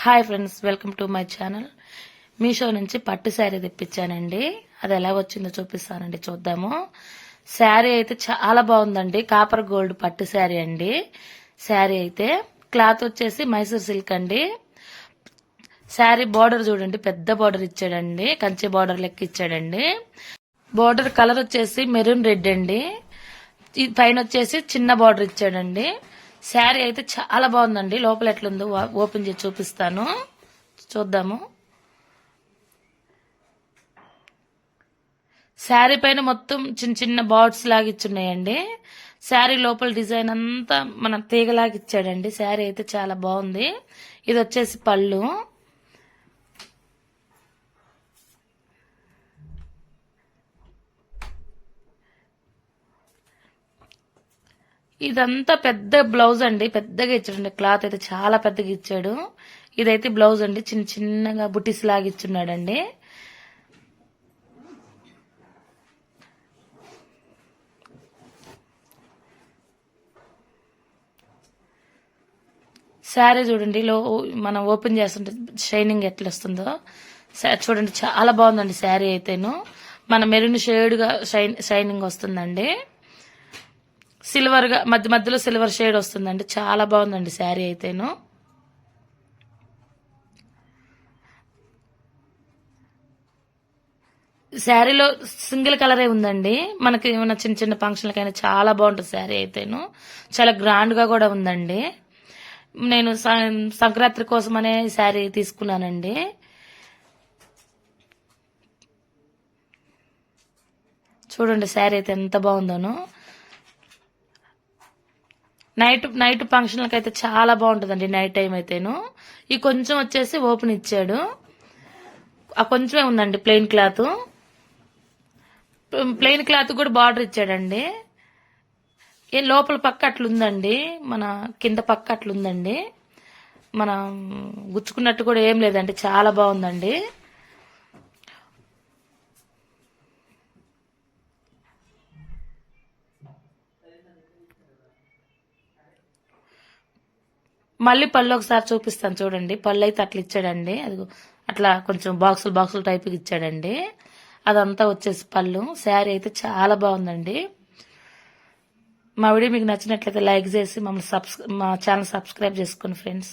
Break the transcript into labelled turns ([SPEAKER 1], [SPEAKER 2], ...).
[SPEAKER 1] Hi friends welcome to my channel. Meesho నుంచి పట్టు శారీ తెప్పించానండి. అది ఎలా వచ్చిందో చూపిస్తానండి చూద్దాము. శారీ అయితే చాలా బాగుందండి కాపర్ గోల్డ్ పట్టు శారీ అండి. శారీ అయితే క్లాత్ వచ్చేసి మైసూర్ సిల్క్ అండి. శారీ బార్డర్ చూడండి పెద్ద బార్డర్ ఇచ్చాడండి కంచి బార్డర్ లెక్క ఇచ్చాడండి. బార్డర్ కలర్ వచ్చేసి మెరూన్ రెడ్ అండి. పైన వచ్చేసి చిన్న బార్డర్ ఇచ్చాడండి. శారీ అయితే చాలా బాగుందండి. లోపల ఎట్లుందో వా- ఓపెన్ చేసి చూపిస్తాను. చూద్దాము. శారీ పైన మొత్తం చిన్న చిన్న బార్డ్స్ లాగా ఇచ్చున్నాయండి శారీ లోపల డిజైన్ అంతా మన తీగలాగా ఇచ్చాడండి శారీ అయితే చాలా బాగుంది. ఇది వచ్చేసి పళ్ళు. ఇదంతా పెద్ద బ్లౌజ్ అండి. పెద్దగా ఇచ్చాడండి. క్లాత్ అయితే చాలా పెద్దగా ఇచ్చాడు. ఇదైతే బ్లౌజ్ అండి. చిన్న చిన్నగా బుటీస్ లాగా ఇచ్చున్నాడండి. శారీ చూడండి. లో మనం ఓపెన్ చేస్తుంటే షైనింగ్ ఎట్లా వస్తుందో. చూడండి. చాలా బాగుందండి శారీ అయితేను. మన మెరూన్ షేడ్గా షైన్ షైనింగ్ వస్తుందండి. సిల్వర్గా మధ్య మధ్యలో సిల్వర్ షేడ్ వస్తుందండి. చాలా బాగుందండి శారీ అయితేను. శారీలో సింగిల్ కలరే ఉందండి. మనకి ఏమైనా చిన్న చిన్న ఫంక్షన్లకైనా చాలా బాగుంటుంది శారీ అయితేను. చాలా గ్రాండ్గా కూడా ఉందండి. నేను సంక్రాంతి కోసమనే శారీ తీసుకున్నానండి. చూడండి శారీ అయితే ఎంత బాగుందోనో. నైట్ నైట్ ఫంక్షన్లకు అయితే చాలా బాగుంటుందండి నైట్ టైం అయితేను. ఈ కొంచెం వచ్చేసి ఓపెన్ ఇచ్చాడు. ఆ కొంచెమే ఉందండి ప్లెయిన్ క్లాత్. ప్లెయిన్ క్లాత్ కూడా బార్డర్ ఇచ్చాడండి. ఏ లోపల పక్క అట్లుందండి మన కింద పక్క అట్లుందండి. మనం గుచ్చుకున్నట్టు కూడా ఏం లేదండి చాలా బాగుందండి. మళ్ళీ పళ్ళు ఒకసారి చూపిస్తాను చూడండి. పళ్ళు అయితే అట్లా ఇచ్చాడండి. అది అట్లా కొంచెం బాక్సులు బాక్సులు టైప్కి ఇచ్చాడండి. అదంతా వచ్చేసి పళ్ళు. శారీ అయితే చాలా బాగుందండి. మా వీడియో మీకు నచ్చినట్లయితే లైక్ చేసి మమ్మల్ని సబ్స్క్రై మా ఛానల్ సబ్స్క్రైబ్ చేసుకోండి ఫ్రెండ్స్.